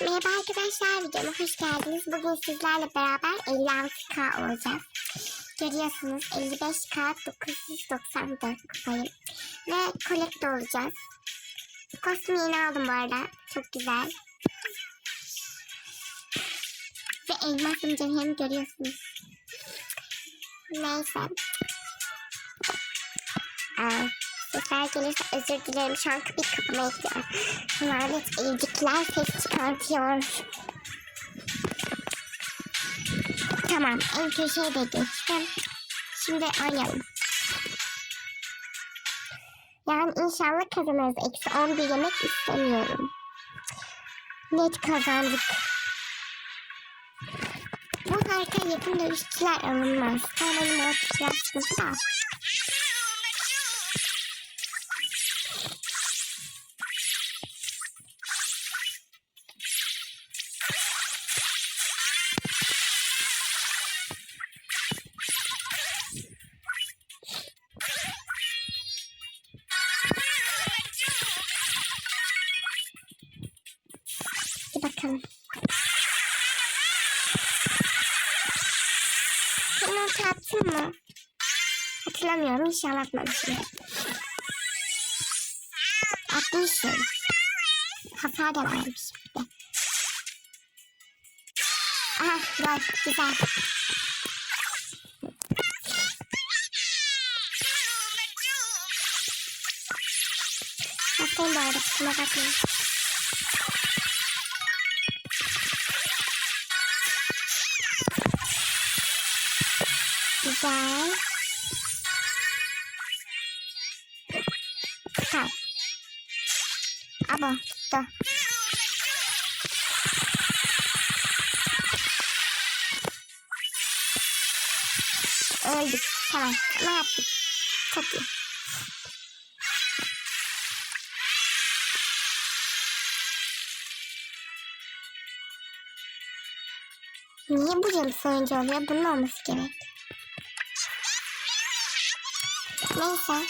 Merhaba arkadaşlar, videoma hoş geldiniz. Bugün sizlerle beraber 56K olacağız. Görüyorsunuz 55K 994 kupayım. Ve kolekte olacağız. Kostümü aldım bu arada. Çok güzel. Ve elmasım cevherimi görüyorsunuz. Neyse. Aa, sesler gelirse özür dilerim. Şu bir kapıma gidiyor. Lanet evcikler ses çıkartıyor. Tamam en köşeye de geçtim. Şimdi oynayalım. Yani inşallah kazanırız. Eksi 11 yemek istemiyorum. Net kazandık. Bu harika yakın dövüşçüler alınmaz. Tamam benim o tuşlar Hadi bakalım. Bunu attım mı? Hatırlamıyorum. İnşallah atmamışım. Atmışım. Hasar da de. Aha gol. Güzel. Hastayım bu arada. Kusura сюди. Так. Або то. Ой, давай, лапи, копи. Не будем с вами делать, я бы номер скинуть. Neyse.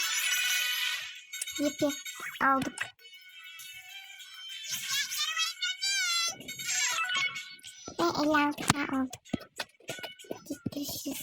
Yipi aldık. Ve 56 olduk. Görüşürüz.